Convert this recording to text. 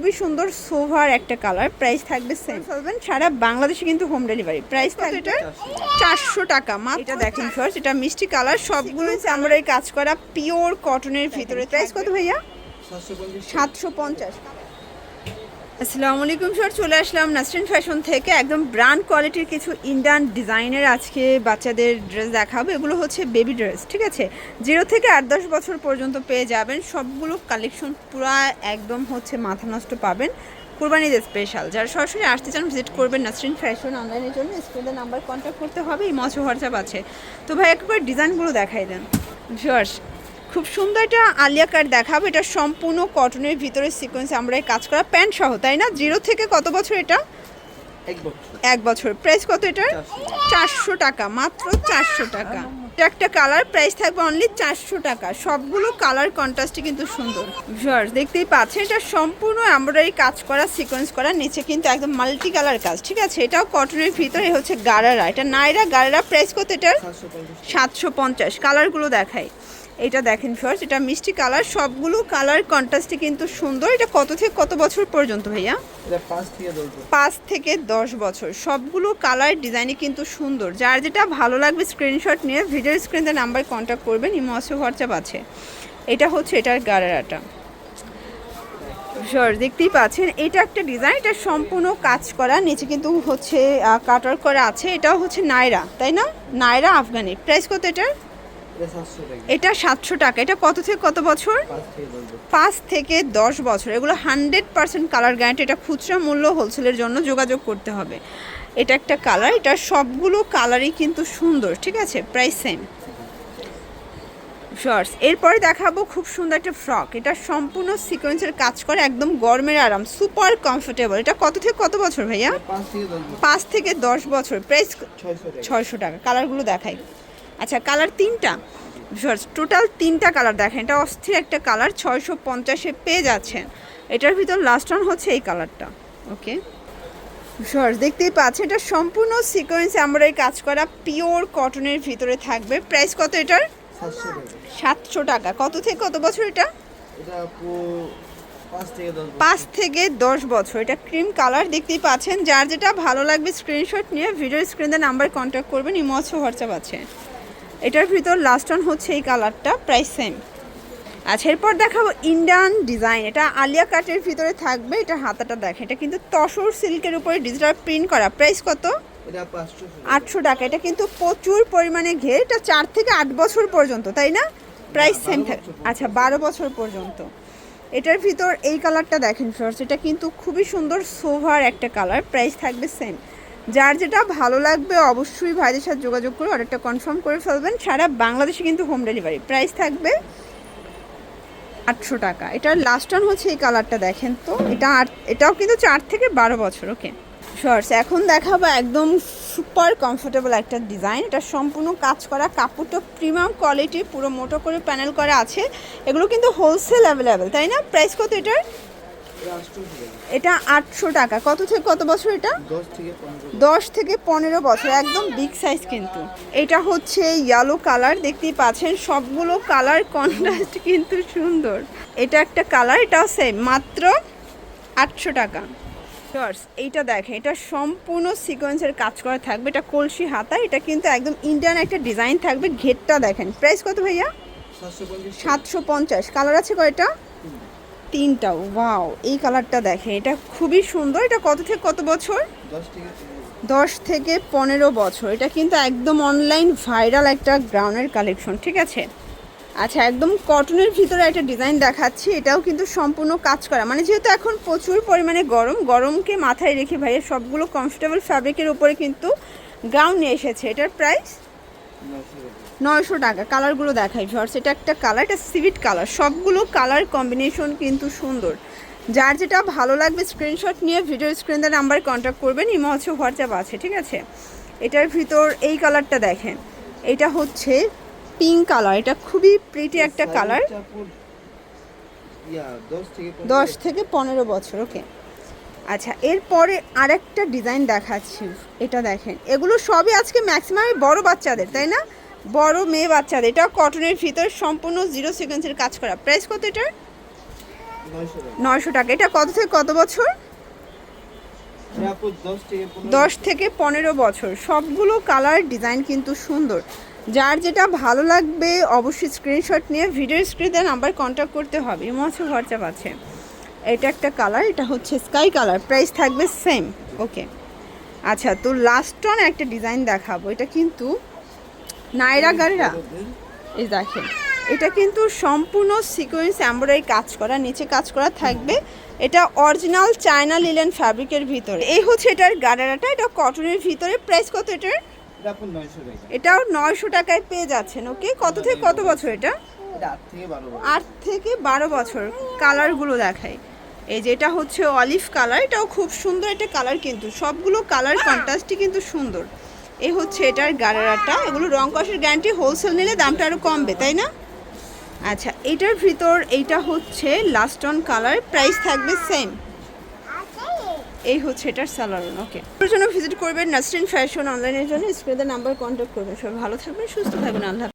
খুবই সুন্দর সোভার একটা কালার প্রাইস থাকবে সেম থাউজেন্ড সারা বাংলাদেশে কিন্তু হোম ডেলিভারি প্রাইস থাকবে এটা? চারশো টাকা। মা এটা দেখেন ফার্স্ট এটা মিষ্টি কালার। সবগুলো আমরা এই কাজ করা পিওর কটনের ভিতরে। প্রাইস কত ভাইয়া? সাতশো পঞ্চাশ। আসসালামু আলাইকুম স্যার, চলে আসলাম নাসরিন ফ্যাশন থেকে। একদম ব্র্যান্ড কোয়ালিটির কিছু ইন্ডিয়ান ডিজাইনের আজকে বাচ্চাদের ড্রেস দেখাবো। এগুলো হচ্ছে বেবি ড্রেস ঠিক আছে? জিরো থেকে আট দশ বছর পর্যন্ত পেয়ে যাবেন। সবগুলো কালেকশন পুরা একদম হচ্ছে মাথা নষ্ট পাবেন। কুরবানিদের স্পেশাল যারা সরাসরি আসতে চান ভিজিট করবেন নাসরিন ফ্যাশন অনলাইনের জন্য। স্কুলের নাম্বার কন্ট্যাক্ট করতে হবে, এই মৎস্য হোয়াটসঅ্যাপ আছে। তো ভাই, একবার ডিজাইনগুলো দেখাই দেন। ভিউয়ার্স খুব সুন্দর একটা আলিয়া কাট দেখাবো। এটা সম্পূর্ণ কটনের ভিতরে সিকোয়েন্স আমরা এই কাজ করা প্যান্ট সহ তাই না? জিরো থেকে কত বছর এটা? এক বছর। প্রাইস কত এটার? চারশো টাকা মাত্র চারশো টাকা। এটা একটা কালার প্রাইস থাকবে অনলি চারশো টাকা। সবগুলো কালার কন্ট্রাস্টই কিন্তু সুন্দর। ভিউয়ার্স দেখতেই পাচ্ছেন এটা সম্পূর্ণ এমব্রয়ডারি কাজ করা সিকোয়েন্স করা নিচে কিন্তু একদম মাল্টি কালার কাজ ঠিক আছে? এটাও কটনের ভিতরে হচ্ছে গারারা। এটা নাইরা গারারা প্রাইস কত এটার? সাতশো পঞ্চাশ। কালারগুলো দেখাই। এটা দেখেন ফার্স্ট এটা মিষ্টি কালার সবগুলো কালার কন্ট্রাস্টে কিন্তু সুন্দর। এটা কত থেকে কত বছর পর্যন্ত ভাইয়া? পাঁচ থেকে দশ বছর। সবগুলো কালার ডিজাইনই কিন্তু সুন্দর। যার যেটা ভালো লাগবে স্ক্রিনশট নিয়ে ভিডিও স্ক্রিনে নাম্বার কন্ট্যাক্ট করবেন ইমোসো হোয়াটসঅ্যাপ আছে। এটা হচ্ছে এটার গারারাটা। শর দেখতেই পাচ্ছেন এটা একটা ডিজাইন এটা সম্পূর্ণ কাজ করা নিচে কিন্তু হচ্ছে কাটার করা আছে এটাও হচ্ছে নায়রা তাই না? নায়রা আফগানি। প্রাইস কত এটার? এটা সাতশো টাকা। এটা কত থেকে কত বছর? পাঁচ থেকে দশ বছর। এগুলো হান্ড্রেড পার্সেন্ট কালার গ্যারান্টি। এটা খুচরা মূল্য হোলসেলের জন্য যোগাযোগ করতে হবে। এটা একটা কালার। এটা সবগুলো কালারই কিন্তু সুন্দর ঠিক আছে? প্রাইস সেম শর্টস এরপরে দেখাবো খুব সুন্দর একটা ফ্রক এটা সম্পূর্ণ সিকোয়েন্সের কাজ করে একদম গরমের আরাম সুপার কমফোর্টেবল এটা কত থেকে কত বছর ভাইয়া? পাঁচ থেকে দশ বছর। প্রাইস ছয়শো টাকা। ছয়শো টাকা। কালারগুলো দেখাই। আচ্ছা কালার তিনটা? টোটাল তিনটা কালার দেখেন। এটা অস্থির একটা কালার ছয়শো পঞ্চাশে পেয়ে যাচ্ছেন। এটার ভিতর লাস্ট ওয়ান হচ্ছে এই কালারটা ওকে শর্টস দেখতেই পাচ্ছেন, এটা সম্পূর্ণ সিকোয়েন্স আমরা এই কাজ করা পিওর কটনের ভিতরে থাকবে। প্রাইস কত এটার? সাতশো টাকা। কত থেকে কত বছর এটা? পাঁচ থেকে দশ বছর। এটা ক্রিম কালার দেখতেই পাচ্ছেন। যার যেটা ভালো লাগবে স্ক্রিনশট নিয়ে ভিডিও স্ক্রিনে নাম্বার কন্ট্যাক্ট করবেন ইমোছো হোয়াটসঅ্যাপ আছে। এটার ভিতর লাস্ট অন হচ্ছে এই কালারটা প্রাইস সেম আচ্ছা এরপর দেখাবো ইন্ডিয়ান ডিজাইন এটা আলিয়া কাটের ভিতরে থাকবে এটা হাতাটা দেখে এটা কিন্তু তসর সিল্কের উপরে ডিজিটাল প্রিন্ট করা। প্রাইস কত? আটশো টাকা। এটা কিন্তু প্রচুর পরিমাণে ঘের। এটা চার থেকে আট বছর পর্যন্ত তাই না? প্রাইস সেম থাকে আচ্ছা বারো বছর পর্যন্ত। এটার ভিতর এই কালারটা দেখেন ফার্স্ট এটা কিন্তু খুবই সুন্দর সোভার একটা কালার প্রাইস থাকবে সেম যার যেটা ভালো লাগবে অবশ্যই ভাইদের সাথে যোগাযোগ করে অর্ডারটা কনফার্ম করে ফেলবেন। সারা বাংলাদেশে কিন্তু হোম ডেলিভারি। প্রাইস থাকবে আটশো টাকা। এটার লাস্ট টান হচ্ছে এই কালারটা দেখেন তো। এটা আট এটাও কিন্তু চার থেকে বারো বছর ওকে শর্টস এখন দেখাবো একদম সুপার কমফোর্টেবল একটা ডিজাইন এটা সম্পূর্ণ কাজ করা, কাপড়টা প্রিমিয়াম কোয়ালিটি পুরো মোটো করে প্যানেল করা আছে। এগুলো কিন্তু হোলসেল অ্যাভেলেবেল তাই না? প্রাইস কত এটার? এটা আটশো টাকা। এটা কত থেকে কত বছর এটা? দশ থেকে পনেরো বছর, একদম বিগ সাইজ কিন্তু। এটা হচ্ছে ইয়েলো কালার দেখতেই পাচ্ছেন, সবগুলো কালার কন্ট্রাস্ট কিন্তু সুন্দর। এটা একটা কালার এটাও সেম মাত্র আটশো টাকা। শর্টস এইটা দেখেন, এটা সম্পূর্ণ সিকোয়েন্সের কাজ করা থাকবে। এটা কলসি হাতা, এটা কিন্তু একদম ইন্ডিয়ান একটা ডিজাইন থাকবে, ঘেরটা দেখেন। প্রাইস কত ভাইয়া? সাতশো পঞ্চাশ। কালার আছে কয়টা? তিনটা ওয়াও এই কালারটা দেখেন এটা খুবই সুন্দর এটা কত থেকে কত বছর? দশ থেকে পনেরো। বছর এটা কিন্তু একদম অনলাইন ভাইরাল একটা গ্রাউন্ডের কালেকশন ঠিক আছে? আচ্ছা একদম কটনের ভিতরে একটা ডিজাইন দেখাচ্ছি এটাও কিন্তু সম্পূর্ণ কাজ করা মানে যেহেতু এখন প্রচুর পরিমাণে গরম গরমকে মাথায় রেখে ভাইয়া সবগুলো কমফোর্টেবল ফ্যাব্রিকের উপরে কিন্তু গাউন নিয়ে এসেছে এটার প্রাইস নয়শো টাকা কালারগুলো দেখাই ভিউয়ার্স। এটা একটা কালার এটা সিভিট কালার। সবগুলো কালার কম্বিনেশন কিন্তু সুন্দর। যার যেটা ভালো লাগবে স্ক্রিনশট নিয়ে ভিডিও স্ক্রিনের নাম্বার কন্ট্যাক্ট করবেন ইমো হচ্ছে হোয়াটসঅ্যাপ আছে ঠিক আছে? এটার ভিতর এই কালারটা দেখেন। এটা হচ্ছে পিঙ্ক কালার এটা খুবই প্রিটি একটা কালার সাইজটা আপু, দশ থেকে পনেরো। দশ থেকে পনেরো বছর ওকে আচ্ছা এরপরে আরেকটা ডিজাইন দেখাচ্ছি। এটা দেখেন এগুলো সবই আজকে ম্যাক্সিমাম বড় বাচ্চাদের তাই না? বড় মেয়ে বাচ্চাদের। এটা কটনের ভিতর সম্পূর্ণ জিরো সিকোয়েন্সের কাজ করা। প্রাইস কত এটার? নয়শো টাকা। এটা কত থেকে কত বছর? দশ থেকে পনেরো বছর। সবগুলো কালার ডিজাইন কিন্তু সুন্দর। যার যেটা ভালো লাগবে অবশ্যই স্ক্রিনশট নিয়ে ভিডিও স্ক্রিনে নাম্বার কন্ট্যাক্ট করতে হবে। এমন আছে হোয়াটসঅ্যাপ আছে। এটা একটা কালার এটা হচ্ছে স্কাই কালার প্রাইস থাকবে সেম ওকে আচ্ছা তো লাস্ট অন একটা ডিজাইন দেখাবো। এটা কিন্তু নায়রা গাড়িরা? এই দেখেন। এটা কিন্তু সম্পূর্ণ সিকোয়েন্স এমব্রয়ডারি কাজ করা, নিচে কাজ করা থাকবে। এটা অরিজিনাল চায়না লিলেন ফ্যাব্রিকের ভিতরে। এই হচ্ছে এটার গাডারাটা, এটা কটনের ভিতরে। প্রাইস কত এটার? এটাও নয়শো টাকায় পেয়ে যাচ্ছেন ওকে কত থেকে কত বছর এটা? আট থেকে বারো বছর। কালারগুলো দেখাই। এই যে এটা হচ্ছে অলিভ কালার এটাও খুব সুন্দর একটা কালার কিন্তু। সবগুলো কালার কন্ট্রাস্টই কিন্তু সুন্দর। এই হচ্ছে এটার গারারাটা এগুলো রং কষের গ্যারান্টি হোলসেল নিলে দামটা আরও কমবে, তাই না? আচ্ছা এটার ভিতর এইটা হচ্ছে লাস্ট অন কালার প্রাইস থাকবে সেম এই হচ্ছে এটার স্যালারন ওকে ওর জন্য ভিজিট করবেন নাসরিন ফ্যাশন অনলাইনের জন্য স্ক্রিনে নাম্বার কন্ট্যাক্ট করবেন। সবাই ভালো থাকবেন, সুস্থ থাকবেন, আল্লাহ।